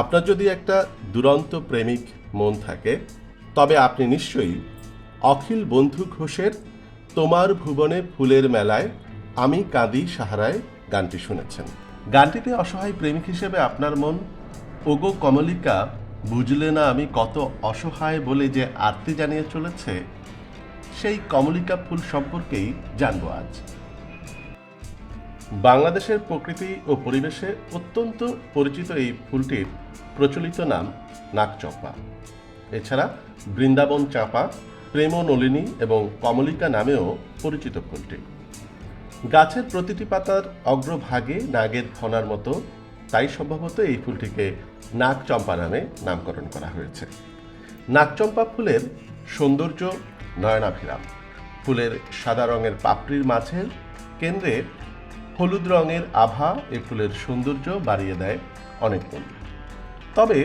আপনার যদি একটা দুরন্ত প্রেমিক মন থাকে, তবে আপনি নিশ্চয়ই অখিল বন্ধু ঘোষের তোমার ভুবনে ফুলের মেলায় আমি কাঁদি সাহারায় গানটি শুনেছেন। গানটিতে অসহায় প্রেমিক হিসেবে আপনার মন, ওগো কমলিকা, বুঝলে না আমি কত অসহায় বলে যে আরতি জানিয়ে চলেছে? সেই কমলিকা ফুল সম্পর্কেই জানব আজ। বাংলাদেশের প্রকৃতি ও পরিবেশে অত্যন্ত পরিচিত এই ফুলটির প্রচলিত নাম নাকচম্পা এছাড়া বৃন্দাবন চাঁপা প্রেম নলিনী এবং কমলিকা নামেও পরিচিত ফুলটি। গাছের প্রতিটি পাতার অগ্রভাগে নাগের ফনার মতো, তাই সম্ভবত এই ফুলটিকে নাগচম্পা নামে নামকরণ করা হয়েছে। নাগচম্পা ফুলের সৌন্দর্য নয়নাভিরাম। ফুলের সাদা রঙের পাপড়ির মাঝের কেন্দ্রে হলুদ রঙের আভা এই ফুলের সৌন্দর্য বাড়িয়ে দেয় অনেক গুণ তবে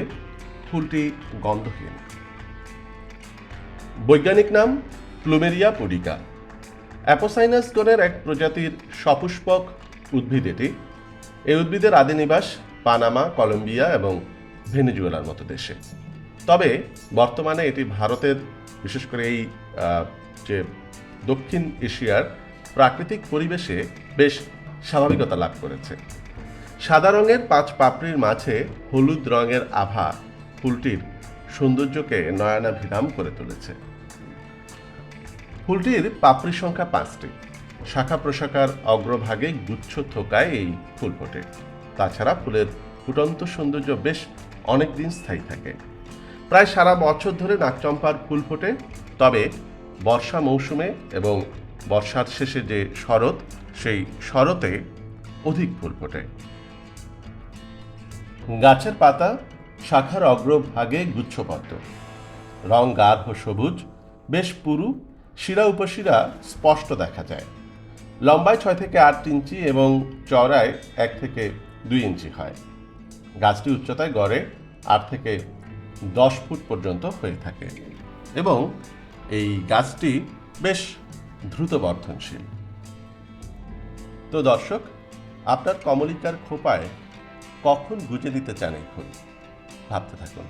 ফুলটি গন্ধহীন। বৈজ্ঞানিক নাম প্লুমেরিয়া পুডিকা। অ্যাপোসাইনাস গণের এক প্রজাতির সপুষ্পক উদ্ভিদ এটি। এই উদ্ভিদের আদি নিবাস পানামা, কলম্বিয়া এবং ভেনেজুয়েলার মতো দেশে। তবে বর্তমানে এটি ভারতের, বিশেষ করে এই যে দক্ষিণ এশিয়ার প্রাকৃতিক পরিবেশে বেশ স্বাভাবিকতা লাভ করেছে। সাদা রঙের পাঁচ পাপড়ির মাঝে হলুদ রঙের আভা ফুলটির সৌন্দর্যকে নয়নাভিরাম করে তুলেছে। ফুলটির পাপড়ির সংখ্যা পাঁচটি। শাখা প্রশাখার অগ্রভাগে গুচ্ছ থোকায় এই ফুল ফোটে। তাছাড়া ফুলের ফুটন্ত সৌন্দর্য বেশ অনেক দিন স্থায়ী থাকে। প্রায় সারা বছর ধরে নাকচম্পার ফুল ফোটে। তবে বর্ষা মৌসুমে এবং বর্ষার শেষে যে শরৎ সেই শরতে অধিক ফুল ফোটে। গাছের পাতা শাখার অগ্রভাগে গুচ্ছবদ্ধ। রং গাঢ় সবুজ, বেশ পুরু, শিরা উপশিরা স্পষ্ট দেখা যায়। লম্বায় ছয় থেকে আট ইঞ্চি এবং চওড়ায় এক থেকে দুই ইঞ্চি হয়। গাছটি উচ্চতায় গড়ে আট থেকে দশ ফুট পর্যন্ত হয়ে থাকে এবং এই গাছটি বেশ দ্রুত বর্ধনশীল তো দর্শক আপনার কমলিকার খোপায় কখন গুজে দিতে চান এই ভাবতে থাকুন।